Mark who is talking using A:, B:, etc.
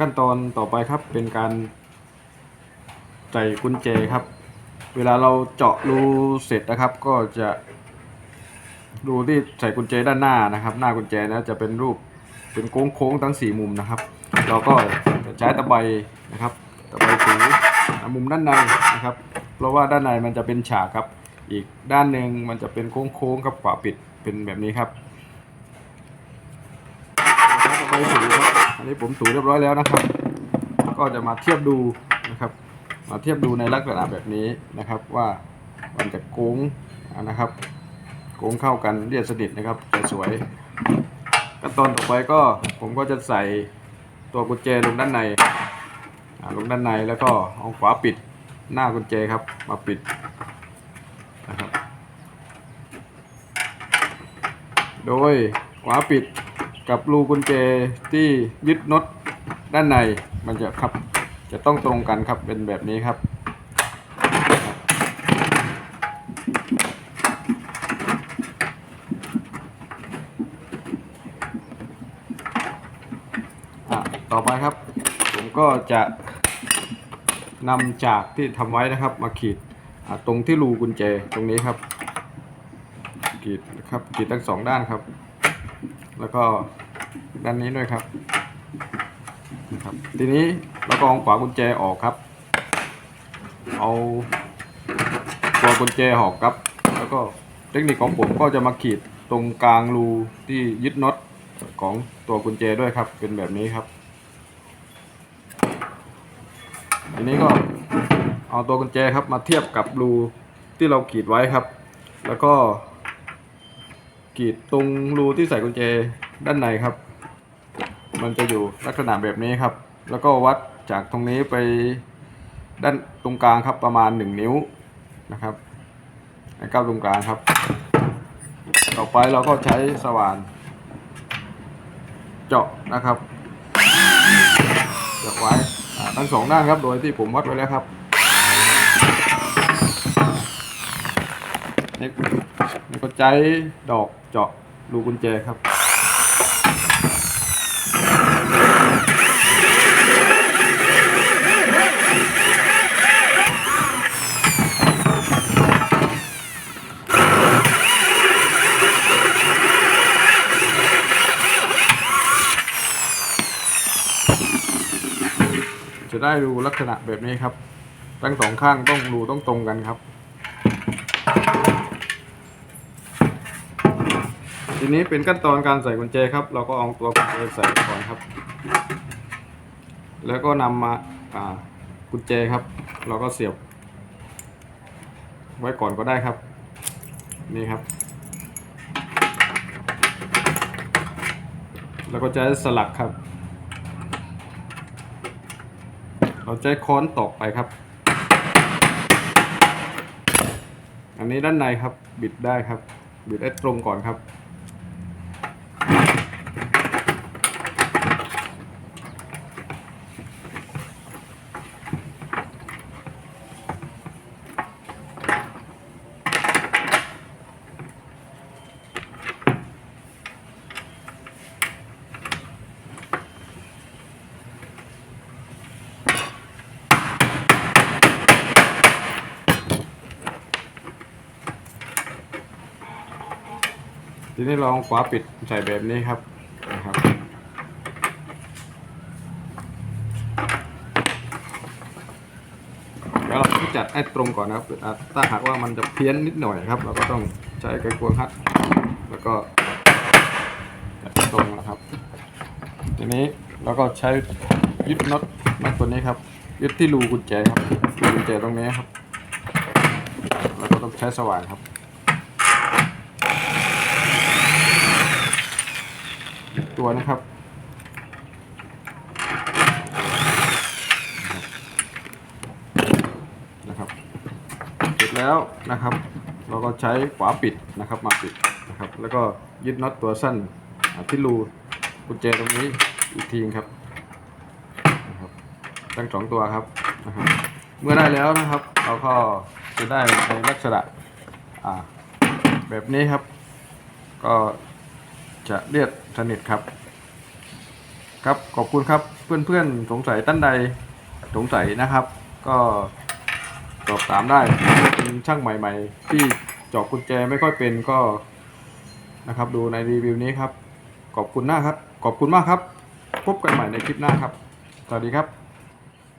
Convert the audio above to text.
A: ขั้นตอนต่อไปครับเป็นการใส่กุญแจครับ เวลาเราเจาะรูเสร็จนะครับ ก็จะรูที่ใส่กุญแจด้านหน้านะครับ หน้ากุญแจนะจะเป็นรูปเป็นโค้งๆทั้งสี่มุมนะครับ เราก็จะใช้ตะไบนะครับตะไบถูมุมด้านในนะครับ เพราะว่าด้านในมันจะเป็นฉากครับ อีกด้านหนึ่งมันจะเป็นโค้งๆครับฝาปิดเป็นแบบนี้ครับตะไบถูครับอั นี้ผมถูเรียบร้อยแล้วนะครับก็จะมาเทียบดูนะครับ มาเทียบดูในลักษณะแบบนี้นะครับว่ามันจะโค้งนะครับโค้งเข้ากันเรียบสนิทนะครับจะสวยขั้นตอนต่อไปก็ผมก็จะใส่ตัวกุญแจลงด้านในลงด้านในแล้วก็เอาฝาปิดหน้ากุญแจครับมาปิดนะครับโดยฝาปิด กับรูกุญแจที่ยึดน็อตด้านในมันจะครับจะต้องตรงกันครับเป็นแบบนี้ครับอะต่อไปครับ ผมก็จะนำจากที่ทำไว้นะครับมาขีดตรงที่รูกุญแจตรงนี้ครับ ขีดนะครับขีดทั้งสองด้านครับ แล้วก็ด้านนี้ด้วยครับนะครับ ทีนี้เราก็เอาฝากุญแจออกครับ เอาตัวกุญแจออกครับ แล้วก็เทคนิคของผมก็จะมาขีดตรงกลางรูที่ยึดน็อตของตัวกุญแจด้วยครับ เป็นแบบนี้ครับทีนี้ก็เอาตัวกุญแจครับมาเทียบกับรูที่เราขีดไว้ครับ แล้วก็ กรีดตรงรูที่ใส่กุญแจด้านในครับ มันจะอยู่ลักษณะแบบนี้ครับ แล้วก็วัดจากตรงนี้ไปด้านตรงกลางครับประมาณ 1 นิ้วนะครับให้ก้าวตรงกลางครับ ต่อไปเราก็ใช้สว่าน เจาะนะครับเจาะไว้ทั้งสองด้านครับโดยที่ผมวัดไว้แล้วครับ นี่นี่ก็ใช้ดอกเจาะรูกุญแจครับจะได้รูลักษณะแบบนี้ครับ ทั้งสองข้างต้องรูต้องตรงกันครับ ทีนี้เป็นขั้นตอนการใส่กุญแจครับ เราก็เอาตัวกุญแจใส่ก่อนครับ แล้วก็นำมาากุญแจครับ เราก็เสียบ ไว้ก่อนก็ได้ครับ นี่ครับ แล้วก็จะสลักครับ เราใช้ค้อนตอกไปครับ อันนี้ด้านในครับบิดได้ครับบิดให้ตรงก่อนครับ ทีนี้ลองฝาปิดใส่แบบนี้ครับนะครับเดี๋ยวเราต้องจัดให้ตรงก่อนนะครับถ้าหากว่ามันจะเพี้ยนนิดหน่อยครับ เราก็ต้องใช้ไขควงฮัดแล้วก็จัดตรงนะครับ ทีนี้เราก็ใช้ยึดน็อตน็อตตัวนี้ครับ ยึดที่รูกุญแจครับรูกุญแจตรงนี้ครับ แล้วก็ต้องใช้สว่านครับ ตัวนะครับ นะครับ เสร็จแล้วนะครับ เราก็ใช้ฝาปิดนะครับมาปิดนะครับ แล้วก็ยึดน็อตตัวสั้นที่รูกุญแจตรงนี้อีกทีครับนะครับทั้งสองตัวครับนะครับ เมื่อได้แล้วนะครับ เราก็จะได้ในลักษณะอ่าแบบนี้ครับ ก็จะเรียก สนิทครับ ครับขอบคุณครับเพื่อนๆสงสัยตั้นใดสงสัยนะครับ ก็สอบถามได้เป็นช่างใหม่ ๆ ที่จอกกุญแจไม่ค่อยเป็นก็นะครับ ดูในรีวิวนี้ครับ ขอบคุณมาครับ ขอบคุณมากครับ พบกันใหม่ในคลิปหน้าครับ สวัสดีครับ